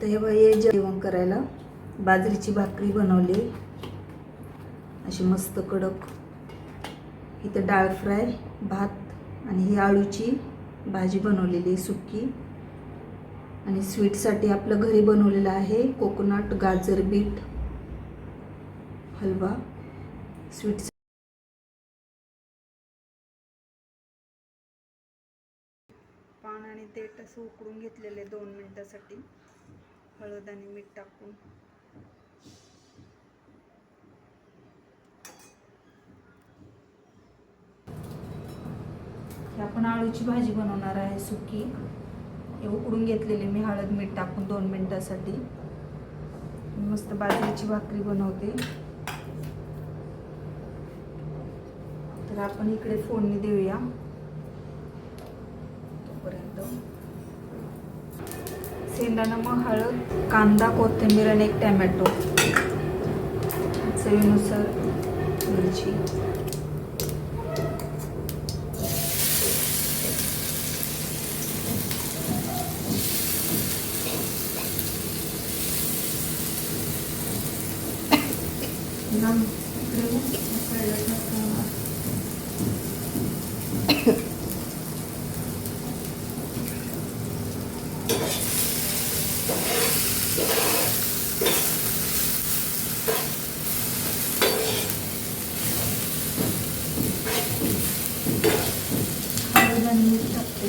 तर हे बघ हे जेवण करायला बाजरीची भाकरी बनवली. अशी मस्त कडक. इथं डाळ फ्राय भात आणि ही आळूची भाजी बनवलेली सुकी आणि स्वीटसाठी आपलं घरी बनवलेलं आहे कोकोनट गाजर बीट हलवा. स्वीट पान आणि देठ असं उकडून घेतलेले दोन मिनटासाठी. हळद आणि मीठ टाकून. आपण आळूची भाजी बनवणार आहे सुकी. हे उकडून घेतलेली मी हळद मीठ टाकून दोन मिनिटासाठी. मस्त बाजरीची भाकरी बनवते. तर आपण इकडे फोडणी देऊया. शेंगदाणा मग हळद कांदा कोथिंबीर आणि एक टॅमॅटो. चवीनुसार मिरची. लांब इकडे बघ, मसाला टाकला. हळद आणि मीठ टाकते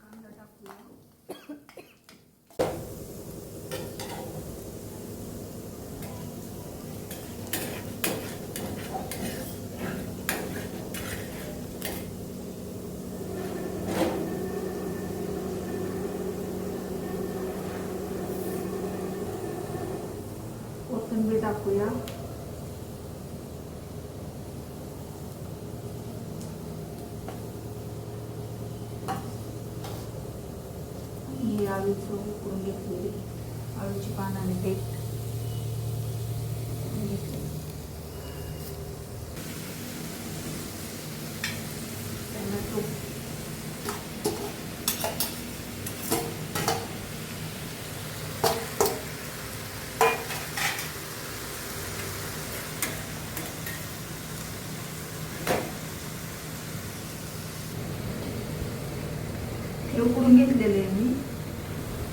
कांदा टाकूया कोथिंबीर टाकूया ही आळूचं उकडून घेतलेली. आळूची पानाने आणि घेतली टोमॅटो हे उकडून आहे मी.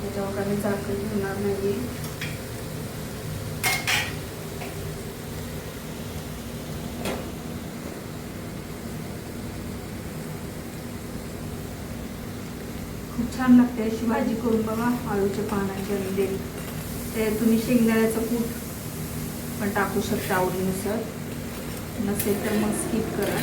त्याच्यावर काही झाकण ठेवणार नाही खूप छान लागते अशी भाजी करून बघा आळूच्या पानाची आणि देईल ते तुम्ही शेंगदाण्याचं कूट पण टाकू शकता आवडीनुसार. नसेल तर मग स्किप करा.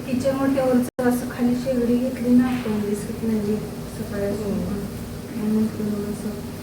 तिच्या मोठ्यावरच असं खाली शेगडी घेतली ना आपण दिसत नाही म्हणजे सकाळी म्हणून असं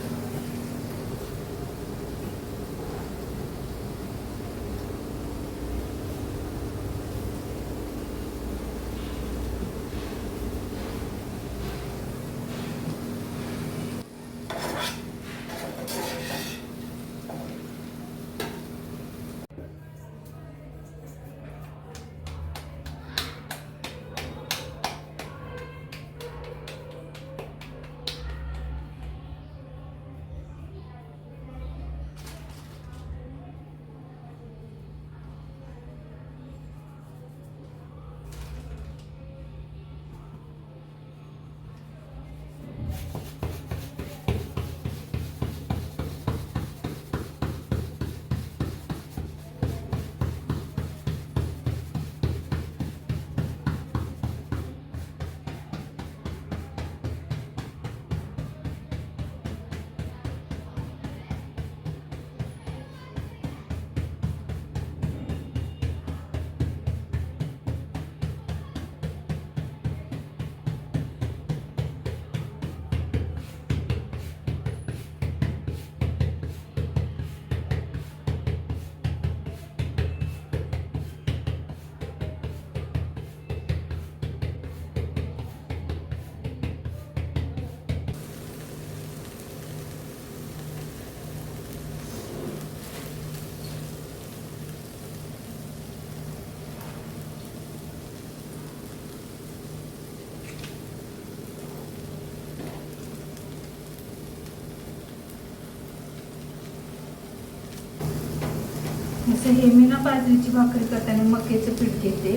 जसं हे मी ना बाजरीची भाकरी करताना मक्याचं पीठ घेते.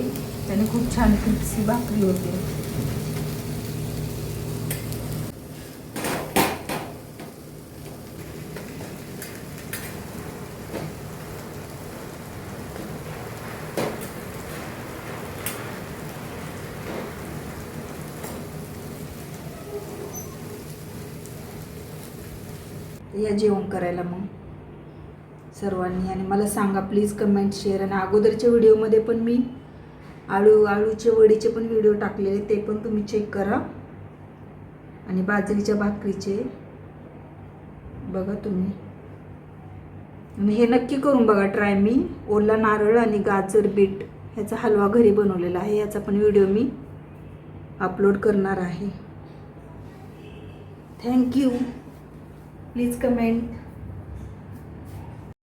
त्याने खूप छान क्रिप्सी भाकरी होते. या जेवण करायला मग. सर्वांनी. आणि मला सांगा प्लीज कमेंट शेअर आणि अगोदरच्या व्हिडिओमध्ये पण मी आळू आळूचे वडीचे पण व्हिडिओ टाकलेले ते पण तुम्ही चेक करा. आणि बाजरीच्या भाकरीचे बघा तुम्ही. आणि हे नक्की करून बघा ट्राय मी. ओला नारळ आणि गाजर बीट ह्याचा हलवा घरी बनवलेला आहे. याचा पण व्हिडिओ मी अपलोड करणार आहे. Thank you please comment